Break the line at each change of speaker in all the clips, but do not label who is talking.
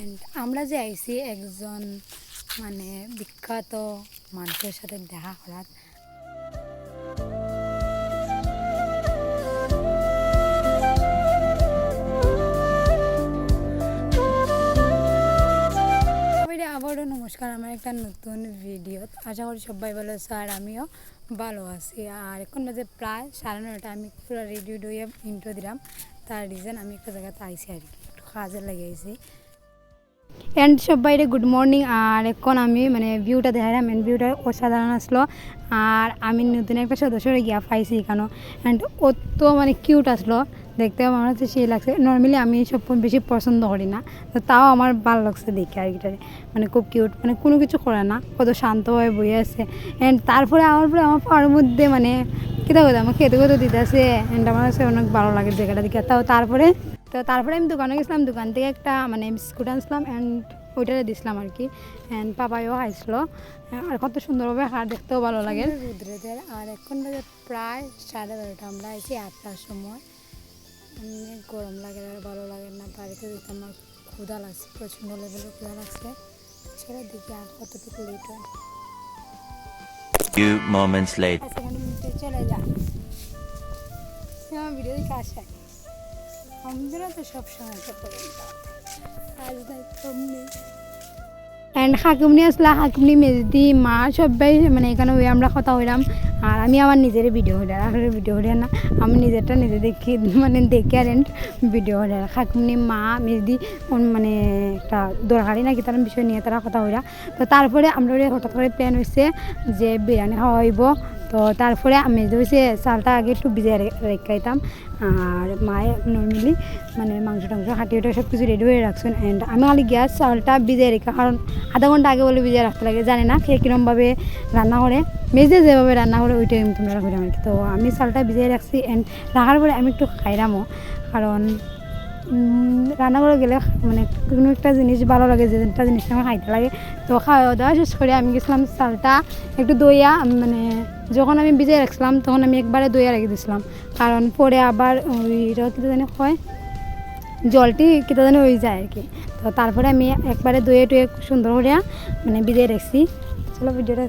And আমরা যে আইছি একজন মানে বিখ্যাত মানুষের সাথে দেখা করার। আবারও নমস্কার, আমার একটা নতুন ভিডিও আশা করি সবাই ভালো আছে আর আমিও ভালো আছি। আর এখন বাজে প্রায় সাড়ে নটা আমি পুরো রেডি হয়ে ইন্ট্রো দিলাম। তার রিজন আমি একটা জায়গাতে আইছি আর কি, একটু কাজে লেগে আইছি অ্যান্ড সবাইরে গুড মর্নিং, আর এখন আমি মানে ভিউটা দেখালাম অ্যান্ড ভিউটা অসাধারণ আসলো। আর আমি নতুন একটা সদস্যরে গিয়া পাইছি এখানে অ্যান্ড অত মানে কিউট আসলো। দেখতে আমার হচ্ছে সেই লাগছে। নর্মালি আমি সব বেশি পছন্দ করি না। তো তাও আমার ভালো লাগছে দেখে আর গিটারে মানে খুব কিউট মানে কোনো কিছু করে না। কত শান্তভাবে বই আছে। অ্যান্ড তারপরে আমার পরে, আমার পাওয়ার মধ্যে মানে কীটা কথা আমার খেতে খেতে দিতে আছে অ্যান্ড আমার কাছে অনেক ভালো লাগে জায়গাটা দেখে। তাও তারপরে তো তারপরে আমি দোকানে গেছিলাম দোকান থেকে একটা মানে বিস্কুট আনছিলাম অ্যান্ড ওইটারে দিছিলাম আর কি অ্যান্ড পাপাইও খাইছিল। আর কত সুন্দরভাবে হার দেখতেও ভালো লাগে। রুদ্রেদের। আর এখন বাজে প্রায় সাড়ে বারোটা। আমরা আছি আটটার সময়। অনেক গরম লাগে আর ভালো লাগে না। বাড়িতে যেতে আমার ক্ষুধা লাগছে প্রচণ্ড লেভেলে ক্ষুধা লাগছে। ছেড়ে দেখি আর কতটুকু লেট হয়।
Few moments later.
আমার তো সবসময় একটা করে আজ নাই কম নেই অ্যান্ড হাকিমনি আসলা হাকিমনি মেজদি মা সবাই মানে এখানে ওই আমরা কথা হইলাম। আর আমি আমার নিজের ভিডিও হইলাম আর ভিডিও হইলাম না, আমি নিজেরটা নিজে দেখি মানে দেখি আর ভিডিও হইলাম হাকিমনি মা মেজদি মানে একটা দরকারি নাকি তার বিষয় নিয়ে তারা কথা হইলা। তো তারপরে আমরা হঠাৎ করে প্ল্যান হয়েছে যে বিরিয়ানি খাওয়া হইব। তো তারপরে আমি হয়েছে চালটা আগে একটু ভিজে রেখাইতাম, আর মায়ে নর্মালি মানে মাংস টাংস, হাঁটি ওটা সব কিছু রেডি হয়ে রাখছেন। অ্যান্ড আমি খালি গ্যাস চাউলটা ভিজে রেখা কারণ আধা ঘণ্টা আগে বলে ভিজে রাখতে লাগে, জানি না সে কীরমভাবে রান্না করে। মেজে যেভাবে রান্না করে ওইটাই আমি তোমরা রাখলাম আর তো আমি চালটা ভিজিয়ে রাখছি অ্যান্ড রাখার পরে আমি একটু খাইলামও কারণ উম, রান্না করে গেলে মানে কোনো একটা জিনিস ভালো লাগে যে একটা জিনিস আমার খাইতে লাগে। তো খাওয়া দাওয়া শেষ করে আমি গেছিলাম চালটা একটু দইয়া মানে যখন আমি ভিজে রাখছিলাম তখন আমি একবারে দইয়া রেখে দিয়েছিলাম কারণ পরে আবার ওই কী জানি হয় জলটি কেটে জানি হয়ে যায় আর কি তো তারপরে আমি একবারে দইয়ে টুয়ে সুন্দর করে মানে ভিজে রাখছি চলো ভিডিওটা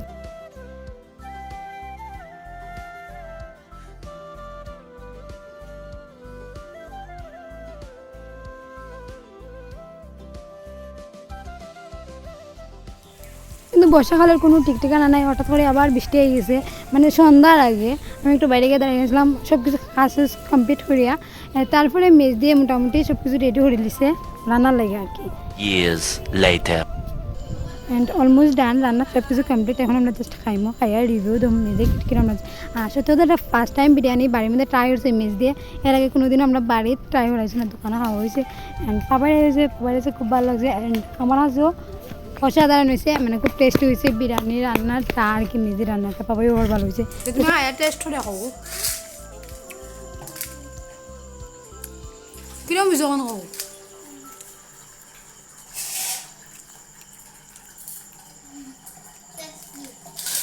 কিন্তু বর্ষাকালের কোনো টিকটিকানা নাই। হঠাৎ করে আবার বৃষ্টি হয়ে গেছে। মানে সন্ধ্যার আগে আমি একটু বাইরে গিয়ে দাঁড়িয়ে গেছিলাম সব কিছু কাজ কমপ্লিট করিয়া তারপরে মেজ দিয়ে মোটামুটি সব কিছু রেডি করে দিছে রান্নার লাগে আর কি. অ্যান্ড অলমোস্ট ডান রান্না সব কিছু কমপ্লিট এখন আমরা জাস্ট খাইমো খাইয়া রিভিউ দেবো মেজে কিরম লাগছে আর সত্যি কথা এটা ফার্স্ট টাইম বিরিয়ানি বাড়ির মধ্যে ট্রাই হয়েছে মেজ দিয়ে। এর আগে কোনোদিন আমরা বাড়ির ট্রাই করাইছি না দোকানে খাওয়া হয়েছে। অ্যান্ড খাবার হয়েছে খাবার হয়েছে খুব ভালো লাগছে। অ্যান্ড আমার হাজও অসাধারণ হয়েছে মানে খুব টেস্টি হয়েছে বিরিয়ানি রান্নাটা আর কি নিজে রান্নাটা পাবাই ওর ভালো হয়েছে
টেস্ট খাও। কিরম হয়েছে কখন খাও?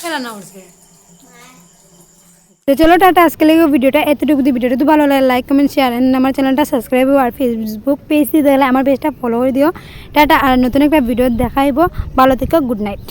রান্না করছে
তো চলো টাটা, আজকে লেগে ভিডিওটা, এতটুকু দিই ভিডিওটা। তো ভালো লাগে লাইক কমেন্ট শেয়ার অ্যান্ড আমার চ্যানেলটা সাবস্ক্রাইব আর ফেসবুক পেজ দিতে গেলে আমার পেজটা ফলো করে দিও। টাটা, আর নতুন একটা ভিডিও দেখাইব। ভালো থেকো গুড নাইট